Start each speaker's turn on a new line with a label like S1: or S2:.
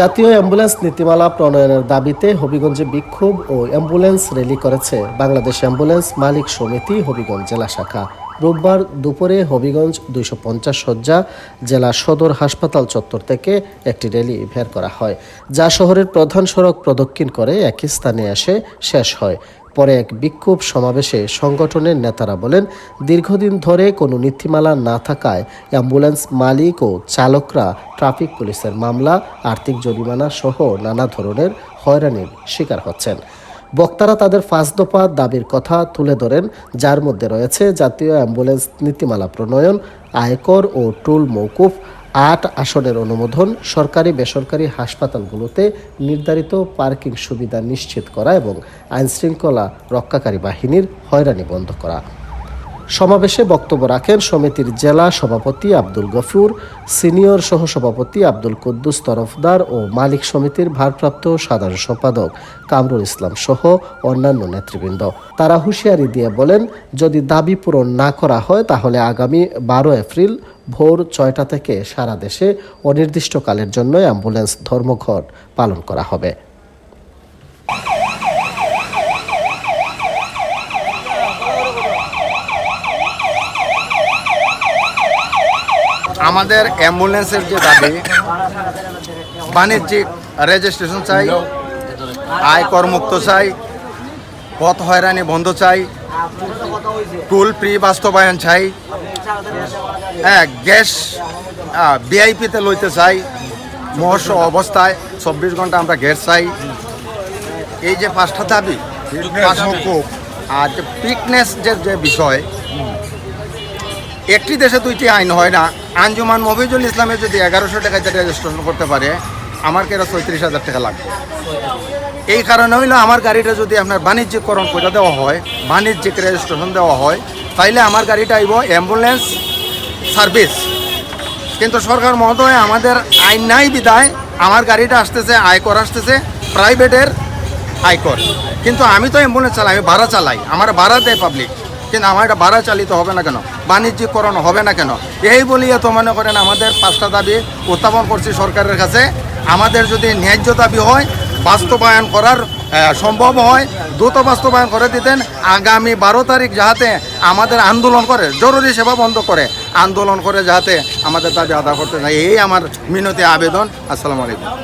S1: জাতীয় অ্যাম্বুলেন্স নীতিমালা প্রণয়নের দাবিতে হবিগঞ্জে বিক্ষোভ ও অ্যাম্বুলেন্স র্যালি করেছে বাংলাদেশ অ্যাম্বুলেন্স মালিক সমিতি হবিগঞ্জ জেলা শাখা। রোববার দুপুরে হবিগঞ্জ দুইশো পঞ্চাশ শয্যা জেলা সদর হাসপাতাল চত্বর থেকে একটি র্যালি বের করা হয়। যা শহরের প্রধান সড়ক প্রদক্ষিণ করে, একই স্থানে এসে শেষ হয়। পরে এক বিক্ষোভ সমাবেশে সংগঠনের নেতারা বলেন, দীর্ঘদিন ধরে কোনো নীতিমালা না থাকায় অ্যাম্বুলেন্স মালিক ও চালকরা ট্রাফিক পুলিশের মামলা, আর্থিক জরিমানা সহ নানা ধরনের হয়রানির শিকার হচ্ছেন। বক্তারা তাদের পাঁচ দফা দাবির কথা তুলে ধরেন, যার মধ্যে রয়েছে জাতীয় অ্যাম্বুলেন্স নীতিমালা প্রণয়ন, আয়কর ও টুল মৌকুফ আট আসনের অনুমোদন, সরকারি বেসরকারি হাসপাতালগুলোতে নির্ধারিত পার্কিং সুবিধা নিশ্চিত করা এবং আইনশৃঙ্খলা রক্ষাকারী বাহিনীর হয়রানি বন্ধ করা। সমাবেশে বক্তব্য রাখেন সমিতির জেলা সভাপতি আব্দুল গফুর, সিনিয়র সহসভাপতি আব্দুল কুদ্দুস তরফদার ও মালিক সমিতির ভারপ্রাপ্ত সাধারণ সম্পাদক কামরুল ইসলাম সহ অন্যান্য নেতৃবৃন্দ। তারা হুঁশিয়ারি দিয়ে বলেন, যদি দাবি পূরণ না করা হয়, তাহলে আগামী বারো এপ্রিল ভোর ছয়টা থেকে সারা দেশে অনির্দিষ্টকালের জন্য অ্যাম্বুলেন্স ধর্মঘট পালন করা হবে।
S2: আমাদের অ্যাম্বুলেন্সের যে দাবি বাণিজ্যিক রেজিস্ট্রেশন চাই আয়কর মুক্ত চাই পথ হয়রানি বন্ধ চাই টুল ফ্রি বাস্তবায়ন চাই হ্যাঁ গ্যাস বিআইপিতে লইতে চাই মহস্য অবস্থায় চব্বিশ ঘণ্টা আমরা গ্যাস চাই। এই যে পাঁচটা দাবি পাঁচ আর যে ফিটনেস যে যে বিষয় একটি দেশে দুইটি আইন হয় না। আঞ্জুমান মফিজুল ইসলামে যদি এগারোশো টাকাতে রেজিস্ট্রেশন করতে পারে, আমার কেরা ছয়ত্রিশ হাজার টাকা লাগবে? এই কারণে হইল আমার গাড়িটা যদি আপনার বাণিজ্যিকরণ করে দেওয়া হয়, বাণিজ্যিক রেজিস্ট্রেশন দেওয়া হয়, তাইলে আমার গাড়িটা আইব অ্যাম্বুলেন্স সার্ভিস কিন্তু সরকার মহোদয়, আমাদের আইন নাই বিদায় আমার গাড়িটা আসতেছে, আয়কর আসতেছে প্রাইভেটের আয়কর। কিন্তু আমি তো অ্যাম্বুলেন্স চালাই, আমি ভাড়া চালাই, আমার ভাড়া দেয় পাবলিক কিন্তু আমার এটা ভাড়া চালিত হবে না কেন? বাণিজ্যিকরণ হবে না কেন? এই বলিয়ে তো মনে করেন আমাদের পাঁচটা দাবি উত্থাপন করছি সরকারের কাছে। আমাদের যদি ন্যায্য দাবি হয়, বাস্তবায়ন করার সম্ভব হয়, দ্রুত বাস্তবায়ন করে দিতেন। আগামী বারো তারিখ যাহাতে আমাদের আন্দোলন করে, জরুরি সেবা বন্ধ করে, আন্দোলন করে যাহাতে আমাদের দাবি আদা করতে চাই এই আমার মিনতি আবেদন। আসসালামু আলাইকুম।